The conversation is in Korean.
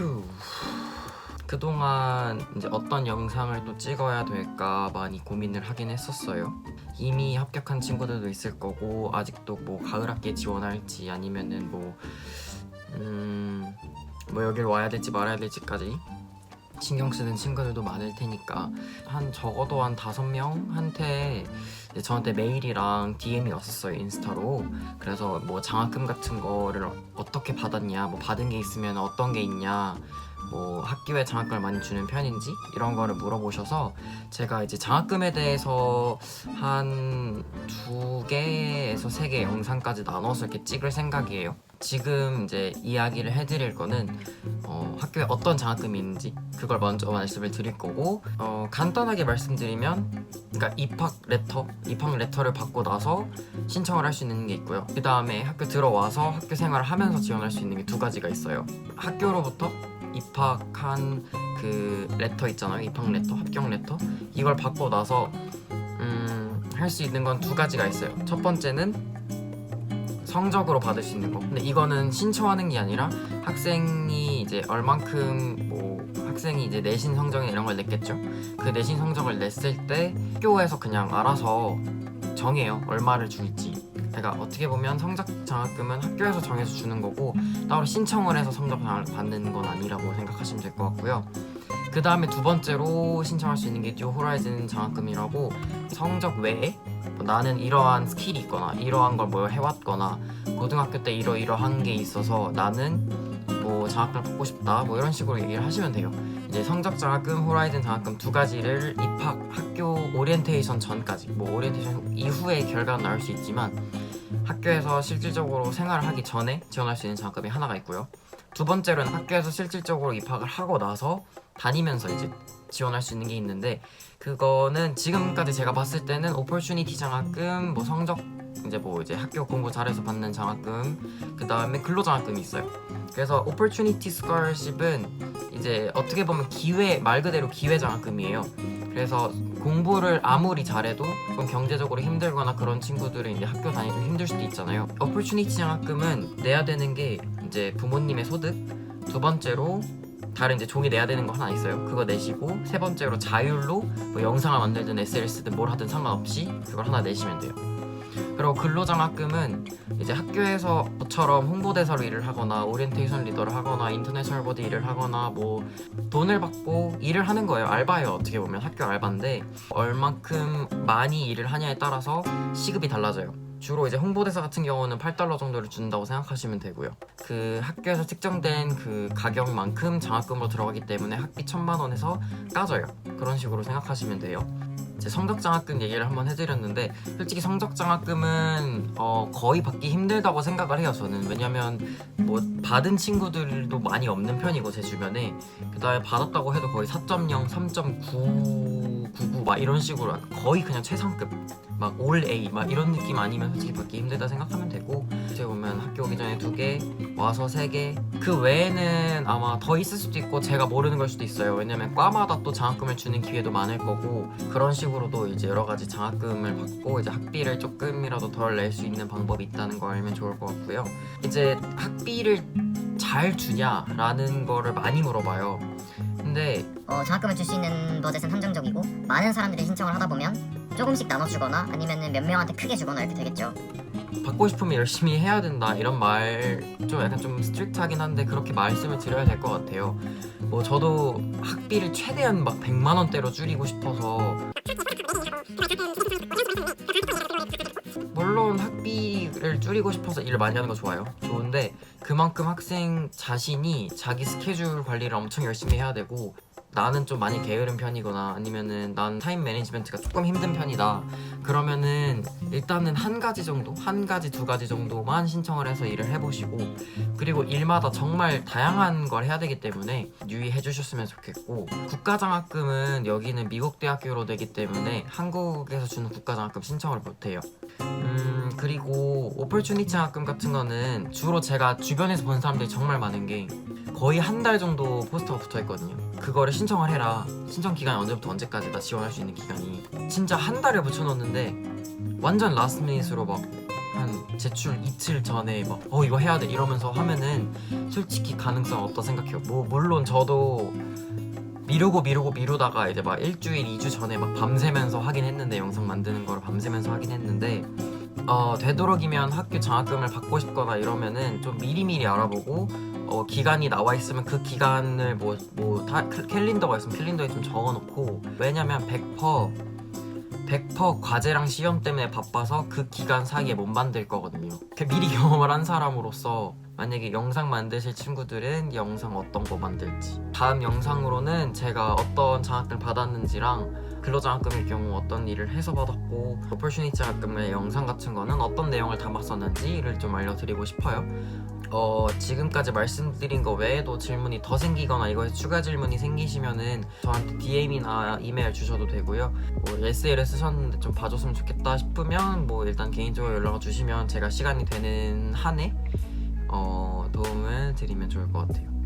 휴. 그동안 이제 어떤 영상을 또 찍어야 될까 많이 고민을 하긴 했었어요. 이미 합격한 친구들도 있을 거고 아직도 뭐 가을 학기에 지원할지 아니면은 뭐 음, 뭐 여길 와야 될지 말아야 될지까지 신경 쓰는 친구들도 많을 테니까 한 적어도 한 다섯 명한테 저한테 메일이랑 DM이 왔었어요 인스타로. 그래서 뭐 장학금 같은 거를 어떻게 받았냐 뭐 받은 게 있으면 어떤 게 있냐 뭐 학교에 장학금을 많이 주는 편인지 이런 거를 물어보셔서 제가 이제 장학금에 대해서 한 두 개에서 세 개 영상까지 나눠서 이렇게 찍을 생각이에요. 지금 이제 이야기를 해드릴 거는 어, 학교에 어떤 장학금이 있는지 그걸 먼저 말씀을 드릴 거고 어, 간단하게 말씀드리면 그러니까 입학 레터 입학 레터를 받고 나서 신청을 할 수 있는 게 있고요. 그 다음에 학교 들어와서 학교 생활을 하면서 지원할 수 있는 게 두 가지가 있어요. 학교로부터 입학한 그 레터 있잖아요. 입학 레터, 합격 레터. 이걸 받고 나서 음, 할 수 있는 건 두 가지가 있어요. 첫 번째는 성적으로 받을 수 있는 거. 근데 이거는 신청하는 게 아니라 학생이 이제 얼만큼 뭐 학생이 이제 내신 성적이나 이런 걸 냈겠죠. 그 내신 성적을 냈을 때 학교에서 그냥 알아서 정해요. 얼마를 줄지. 그러니까 어떻게 보면 성적 장학금은 학교에서 정해서 주는 거고 따로 신청을 해서 성적 장학을 받는 건 아니라고 생각하시면 될 것 같고요. 그 다음에 두 번째로 신청할 수 있는 게 듀오 호라이즌 장학금이라고 성적 외에 뭐 나는 이러한 스킬이 있거나 이러한 걸뭐 해왔거나 고등학교 때 이러이러한 게 있어서 나는 뭐 장학금을 받고 싶다 뭐 이런 식으로 얘기를 하시면 돼요. 이제 성적 장학금, 호라이즌 장학금 두 가지를 입학 학교 오리엔테이션 전까지 뭐 오리엔테이션 이후에 결과는 나올 수 있지만 학교에서 실질적으로 생활을 하기 전에 지원할 수 있는 장학금이 하나가 있고요. 두 번째로는 학교에서 실질적으로 입학을 하고 나서 다니면서 이제 지원할 수 있는 게 있는데 그거는 지금까지 제가 봤을 때는 오퍼튜니티 장학금, 뭐 성적 이제 뭐 이제 학교 공부 잘해서 받는 장학금, 그 다음에 근로 장학금이 있어요. 그래서 오퍼튜니티 스컬십은 이제 어떻게 보면 기회 말 그대로 기회 장학금이에요. 그래서 공부를 아무리 잘해도 좀 경제적으로 힘들거나 그런 친구들은 이제 학교 다니기 좀 힘들 수도 있잖아요. 어퍼튜니티 장학금은 내야 되는 게 이제 부모님의 소득, 두 번째로 다른 이제 종이 내야 되는 거 하나 있어요. 그거 내시고 세 번째로 자율로 뭐 영상을 만들든 쓰든 뭘 하든 상관없이 그걸 하나 내시면 돼요. 그리고 근로장학금은 이제 학교에서 저처럼 홍보대사로 일을 하거나 오리엔테이션 리더를 하거나 인터내셔널 보드 일을 하거나 뭐 돈을 받고 일을 하는 거예요. 알바예요. 어떻게 보면 학교 알바인데 얼만큼 많이 일을 하냐에 따라서 시급이 달라져요. 주로 이제 홍보대사 같은 경우는 8달러 정도를 준다고 생각하시면 되고요. 그 학교에서 측정된 그 가격만큼 장학금으로 들어가기 때문에 학비 천만 원에서 까져요. 그런 식으로 생각하시면 돼요. 제 성적 장학금 얘기를 한번 해드렸는데 솔직히 성적 장학금은 어, 거의 받기 힘들다고 생각을 해요 저는 왜냐면 뭐 받은 친구들도 많이 없는 편이고 제 주변에 그 다음에 받았다고 해도 거의 4.0, 3.999 막 이런 식으로 거의 그냥 최상급 막 올 A 막 이런 느낌 아니면 솔직히 받기 힘들다 생각하면 되고 어떻게 보면 학교 오기 전에 두 개 와서 세 개. 그 외에는 아마 더 있을 수도 있고 제가 모르는 걸 수도 있어요. 왜냐면 과마다 또 장학금을 주는 기회도 많을 거고 그런 식으로도 이제 여러 가지 장학금을 받고 이제 학비를 조금이라도 덜 낼 수 있는 방법이 있다는 걸 알면 좋을 것 같고요. 이제 학비를 잘 주냐라는 거를 많이 물어봐요 근데 어, 장학금을 줄 수 있는 버젯은 한정적이고 많은 사람들이 신청을 하다 보면 조금씩 나눠 주거나 아니면 몇 명한테 크게 주거나 이렇게 되겠죠. 받고 싶으면 열심히 해야 된다 이런 말 좀 약간 좀 스트릭트하긴 한데 그렇게 말씀을 드려야 될 것 같아요. 뭐 저도 학비를 최대한 막 100만 원대로 줄이고 싶어서 물론 학비를 줄이고 싶어서 일을 많이 하는 거 좋아요. 좋은데 그만큼 학생 자신이 자기 스케줄 관리를 엄청 열심히 해야 되고 나는 좀 많이 게으른 편이거나 아니면은 난 타임 매니지먼트가 조금 힘든 편이다. 그러면은 일단은 한 가지 정도, 한 가지 두 가지 정도만 신청을 해서 일을 해보시고 그리고 일마다 정말 다양한 걸 해야 되기 때문에 유의해 주셨으면 좋겠고 국가장학금은 여기는 미국 대학교로 되기 때문에 한국에서 주는 국가장학금 신청을 못해요. 음 그리고 오퍼튜니티 장학금 같은 거는 주로 제가 주변에서 본 사람들이 정말 많은 게 거의 한 달 정도 포스터가 붙어 있거든요. 그거를 신청을 해라. 신청 기간이 언제부터 언제까지다 지원할 수 있는 기간이 진짜 한 달을 붙여놓는데 완전 라스트 미닛으로 막 한 제출 이틀 전에 막 어 이거 해야 돼 이러면서 하면은 솔직히 가능성 어떠 생각해요? 뭐 물론 저도 미루고 미루고 미루다가 이제 막 일주일, 이주 전에 막 밤새면서 하긴 했는데 영상 만드는 거를 밤새면서 하긴 했는데 어 되도록이면 학교 장학금을 받고 싶거나 이러면은 좀 미리미리 알아보고 어 기간이 나와 있으면 그 기간을 뭐 뭐 다 캘린더가 있으면 캘린더에 좀 적어놓고 왜냐면 100% 100% 과제랑 시험 때문에 바빠서 그 기간 사이에 못 만들 거거든요. 그 미리 경험을 한 사람으로서 만약에 영상 만드실 친구들은 영상 어떤 거 만들지 다음 영상으로는 제가 어떤 장학금을 받았는지랑 근로장학금의 경우 어떤 일을 해서 받았고 오퍼슈니티 장학금의 영상 같은 거는 어떤 내용을 담았었는지를 좀 알려드리고 싶어요. 어, 지금까지 말씀드린 거 외에도 질문이 더 생기거나 이거에 추가 질문이 생기시면은 저한테 DM이나 이메일 주셔도 되고요. 뭐 SL에 쓰셨는데 좀 봐줬으면 좋겠다 싶으면 뭐 일단 개인적으로 연락을 주시면 제가 시간이 되는 한에 어, 도움을 드리면 좋을 것 같아요.